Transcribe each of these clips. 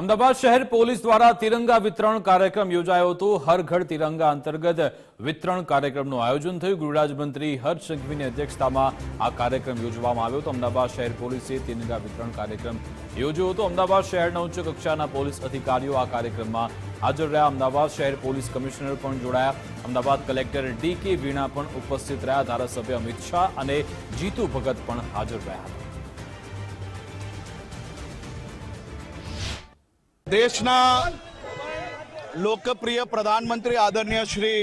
અમદાવાદ શહેર પોલીસ દ્વારા તિરંગા વિતરણ કાર્યક્રમ યોજાયો હતો. હર ઘર તિરંગા અંતર્ગત વિતરણ કાર્યક્રમનું આયોજન થયું. ગૃહરાજ મંત્રી હર્ષ અધ્યક્ષતામાં આ કાર્યક્રમ યોજવામાં આવ્યો હતો. અમદાવાદ શહેર પોલીસે તિરંગા વિતરણ કાર્યક્રમ યોજ્યો હતો. અમદાવાદ શહેરના ઉચ્ચ કક્ષાના પોલીસ અધિકારીઓ આ કાર્યક્રમમાં હાજર રહ્યા. અમદાવાદ શહેર પોલીસ કમિશનર પણ જોડાયા. અમદાવાદ કલેક્ટર ડી કે વીણા પણ ઉપસ્થિત રહ્યા. ધારાસભ્ય અમિત શાહ અને જીતુ ભગત પણ હાજર રહ્યા હતા. દેશના લોકપ્રિય પ્રધાનમંત્રી આદરણીય શ્રી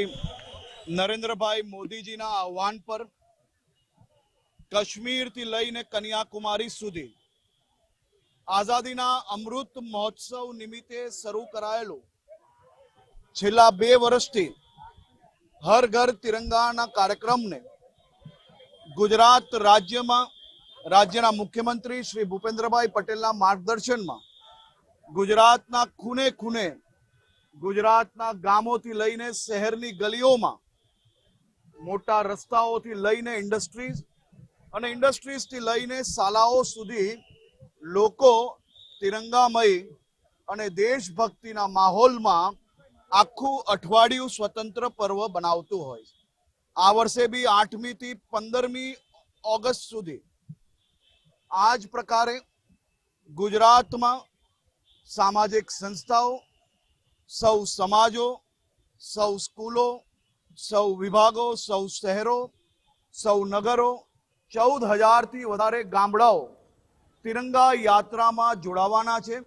નરેન્દ્રભાઈ મોદીજીના આહવાન પર કાશ્મીરથી લઈને કન્યાકુમારી સુધી આઝાદીના અમૃત મહોત્સવ નિમિત્તે શરૂ કરાયેલું છેલ્લા બે વર્ષથી હર ઘર તિરંગાના કાર્યક્રમને ગુજરાત રાજ્યમાં રાજ્યના મુખ્યમંત્રી શ્રી ભૂપેન્દ્રભાઈ પટેલના માર્ગદર્શનમાં ગુજરાતના ખૂને ખૂને ગુજરાતના ગામોથી લઈને શહેરની ગલીઓમાં મોટા રસ્તાઓથી લઈને ઇન્ડસ્ટ્રીઝ અને ઇન્ડસ્ટ્રીઝથી લઈને શાલાઓ સુધી લોકો તિરંગામય અને દેશભક્તિના માહોલમાં આખું અઠવાડિયું સ્વતંત્ર પર્વ બનાવતું હોય છે. આ વર્ષે બી આઠમી થી પંદરમી ઓગસ્ટ સુધી આ જ પ્રકારે ગુજરાતમાં સામાજિક સંસ્થાઓ, સૌ સમાજો, સૌ સ્કૂલો, સૌ વિભાગો, સૌ શહેરો, સૌ નગરો, ચૌદ હજારથી વધારે ગામડાઓ તિરંગા યાત્રામાં જોડાવાના છે.